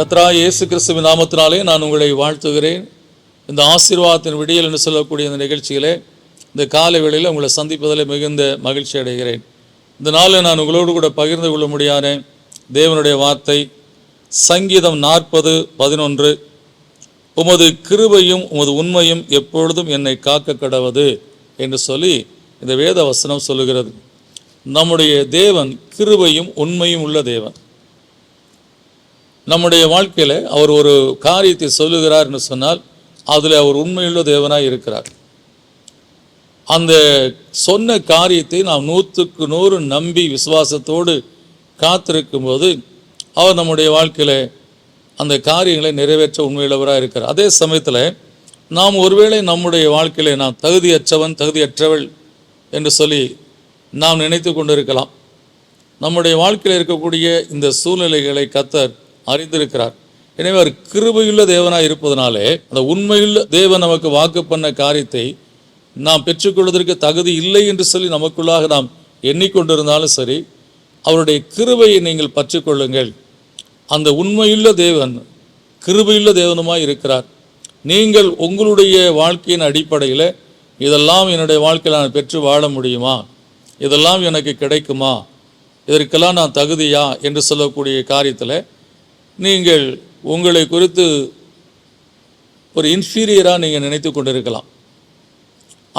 கத்ரா இயேசு கிறிஸ்துவின் நாமத்தினாலே நான் உங்களை வாழ்த்துகிறேன். இந்த ஆசீர்வாதத்தின் விடியல் என்று சொல்லக்கூடிய இந்த நிகழ்ச்சியிலே இந்த காலை வேளையில் உங்களை சந்திப்பதில் மிகுந்த மகிழ்ச்சி அடைகிறேன். இந்த நாளில் நான் உங்களோடு கூட பகிர்ந்து கொள்ள முடியாத தேவனுடைய வார்த்தை சங்கீதம் நாற்பது பதினொன்று உமது கிருபையும் உமது உண்மையும் எப்பொழுதும் என்னை காக்க கடவது என்று சொல்லி இந்த வேத வசனம் சொல்லுகிறது. நம்முடைய தேவன் கிருபையும் உண்மையும் உள்ள தேவன். நம்முடைய வாழ்க்கையில் அவர் ஒரு காரியத்தை சொல்லுகிறார் என்று சொன்னால் அதில் அவர் உண்மையுள்ள தேவனாக இருக்கிறார். அந்த சொன்ன காரியத்தை நாம் நூற்றுக்கு நூறு நம்பி விசுவாசத்தோடு காத்திருக்கும் போது அவர் நம்முடைய வாழ்க்கையில் அந்த காரியங்களை நிறைவேற்ற உண்மையுள்ளவராக இருக்கிறார். அதே சமயத்தில் நாம் ஒருவேளை நம்முடைய வாழ்க்கையில நாம் தகுதியற்றவன் தகுதியற்றவள் என்று சொல்லி நாம் நினைத்து கொண்டிருக்கலாம். நம்முடைய வாழ்க்கையில் இருக்கக்கூடிய இந்த சூழ்நிலைகளை கத்தர் அறிந்திருக்கிறார். எனவே அவர் கிருபையுள்ள தேவனாக இருப்பதனாலே அந்த உண்மையுள்ள தேவன் நமக்கு வாக்கு பண்ண காரியத்தை நாம் பெற்றுக்கொள்வதற்கு தகுதி இல்லை என்று சொல்லி நமக்குள்ளாக நாம் எண்ணிக்கொண்டிருந்தாலும் சரி அவருடைய கிருபையை நீங்கள் பற்றிக்கொள்ளுங்கள். அந்த உண்மையுள்ள தேவன் கிருபையுள்ள தேவனுமாய் இருக்கிறார். நீங்கள் உங்களுடைய வாழ்க்கையின் அடிப்படையில் இதெல்லாம் என்னுடைய வாழ்க்கையில் நான் பெற்று வாழ முடியுமா? இதெல்லாம் எனக்கு கிடைக்குமா? இதற்கெல்லாம் நான் தகுதியா? என்று சொல்லக்கூடிய காரியத்தில் நீங்கள் உங்களை குறித்து ஒரு இன்ஃபீரியராக நீங்கள் நினைத்து கொண்டிருக்கலாம்.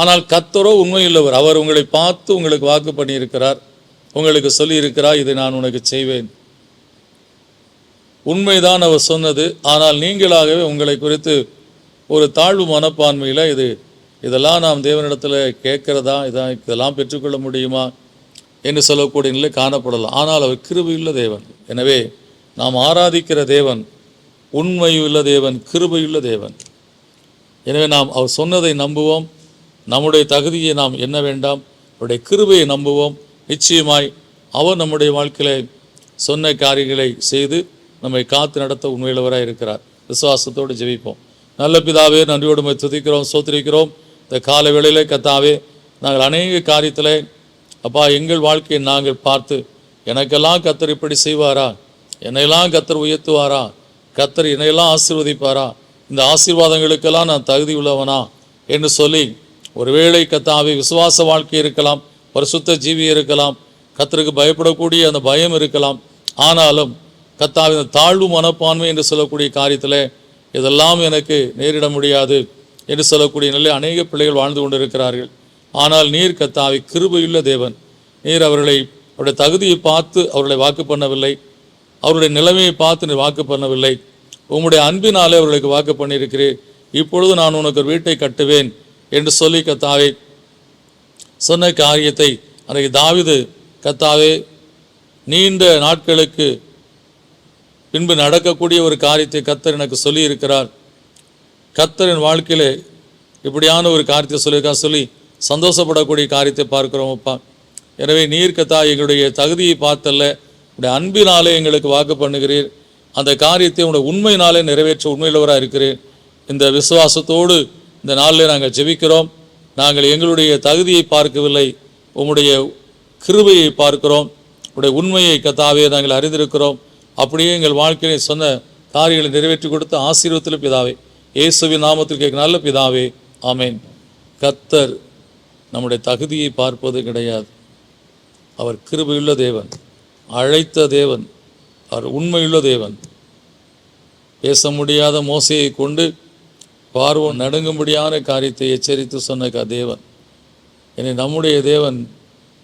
ஆனால் கத்தரோ உண்மையுள்ளவர் அவர் உங்களை பார்த்து உங்களுக்கு வாக்கு பண்ணியிருக்கிறார். உங்களுக்கு சொல்லியிருக்கிறார் இதை நான் உனக்கு செய்வேன். உண்மைதான் அவர் சொன்னது. ஆனால் நீங்களாகவே உங்களை குறித்து ஒரு தாழ்வு மனப்பான்மையில் இது இதெல்லாம் நாம் தேவனிடத்தில் கேட்குறதா இதான் இதெல்லாம் பெற்றுக்கொள்ள முடியுமா என்று சொல்லக்கூடிய நிலை காணப்படலாம். ஆனால் அவர் கிருபையுள்ள தேவன். எனவே நாம் ஆராதிக்கிற தேவன் உண்மையுள்ள தேவன் கிருபையுள்ள தேவன். எனவே நாம் அவர் சொன்னதை நம்புவோம். நம்முடைய தகுதியை நாம் எண்ண வேண்டாம். அவருடைய கிருபையை நம்புவோம். நிச்சயமாய் அவர் நம்முடைய வாழ்க்கையில் சொன்ன காரியங்களை செய்து நம்மை காத்து நடத்த உண்மையுள்ளவராக இருக்கிறார். விசுவாசத்தோடு ஜெபிப்போம். நல்ல பிதாவே நன்றியோடு உம்மை துதிக்கிறோம் சோத்திரிக்கிறோம். இந்த கால வேளையிலே கத்தாவே நாங்கள் அநேக காரியத்தில் அப்பா எங்கள் வாழ்க்கையை நாங்கள் பார்த்து எனக்கெல்லாம் கத்தர் இப்படி செய்வாரா? என்னையெல்லாம் கத்தர் உயர்த்துவாரா? கத்தர் என்னையெல்லாம் ஆசீர்வதிப்பாரா? இந்த ஆசீர்வாதங்களுக்கெல்லாம் நான் தகுதி உள்ளவனா? என்று சொல்லி ஒருவேளை கத்தாவி விசுவாச வாழ்க்கை இருக்கலாம் பரிசுத்த ஜீவி இருக்கலாம் கத்தருக்கு பயப்படக்கூடிய அந்த பயம் இருக்கலாம். ஆனாலும் கத்தாவின் தாழ்வு மனப்பான்மை என்று சொல்லக்கூடிய காரியத்தில் இதெல்லாம் எனக்கு நேரிட முடியாது என்று சொல்லக்கூடிய நிலை அநேக பிள்ளைகள் வாழ்ந்து கொண்டிருக்கிறார்கள். ஆனால் நீர் கத்தாவை கிருபையுள்ள தேவன். நீர் அவர்களை அவருடைய தகுதியை பார்த்து அவர்களை வாக்கு பண்ணவில்லை. அவருடைய நிலைமையை பார்த்து வாக்கு பண்ணவில்லை. உம்முடைய அன்பினாலே அவர்களுக்கு வாக்கு பண்ணியிருக்கிறேன் இப்பொழுது நான் உனக்கு ஒரு வீட்டை கட்டுவேன் என்று சொல்லி கத்தாவே சொன்ன காரியத்தை அன்றைக்கு தாவிது கத்தாவே நீண்ட நாட்களுக்கு பின்பு நடக்கக்கூடிய ஒரு காரியத்தை கத்தர் எனக்கு சொல்லி இருக்கிறார் கத்தரின் வாழ்க்கையிலே இப்படியான ஒரு காரியத்தை சொல்லியிருக்கா சொல்லி சந்தோஷப்படக்கூடிய காரியத்தை பார்க்குறோம் அப்பா. எனவே நீர் கத்தா எங்களுடைய தகுதியை பார்த்தல்ல. உடைய அன்பினாலே எங்களுக்கு வாக்கு பண்ணுகிறீர். அந்த காரியத்தை உடைய உண்மையினாலே நிறைவேற்ற உண்மையுள்ளவராக இருக்கிறேன் இந்த விசுவாசத்தோடு இந்த நாளில் நாங்கள் ஜெபிக்கிறோம். நாங்கள் எங்களுடைய தகுதியை பார்க்கவில்லை. உம்முடைய கிருபையை பார்க்கிறோம். உடைய உண்மையை கத்தாவே நாங்கள் அறிந்திருக்கிறோம். அப்படியே எங்கள் வாழ்க்கையை சொன்ன காரியங்களை நிறைவேற்றி கொடுத்த ஆசீர்வத்தில் பிதாவே இயேசுவின் நாமத்தில் கேட்க நல்ல பிதாவே ஆமேன். கத்தர் நம்முடைய தகுதியை பார்ப்பது கிடையாது. அவர் கிருபையுள்ள தேவன். அழைத்த தேவன் அவர் உண்மையுள்ள தேவன். பேச முடியாத மோசையை கொண்டு பார்வம் நடுங்கும்படியான காரியத்தை எச்சரித்து சொன்ன க- தேவன். எனவே நம்முடைய தேவன்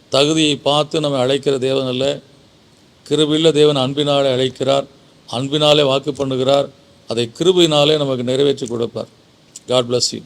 தகுதியை பார்த்து நம்ம அழைக்கிற தேவன் அல்ல. கிருபில்ல தேவன் அன்பினாலே அழைக்கிறார் அன்பினாலே வாக்கு பண்ணுகிறார் அதை கிருபினாலே நமக்கு நிறைவேற்றி கொடுப்பார். God bless you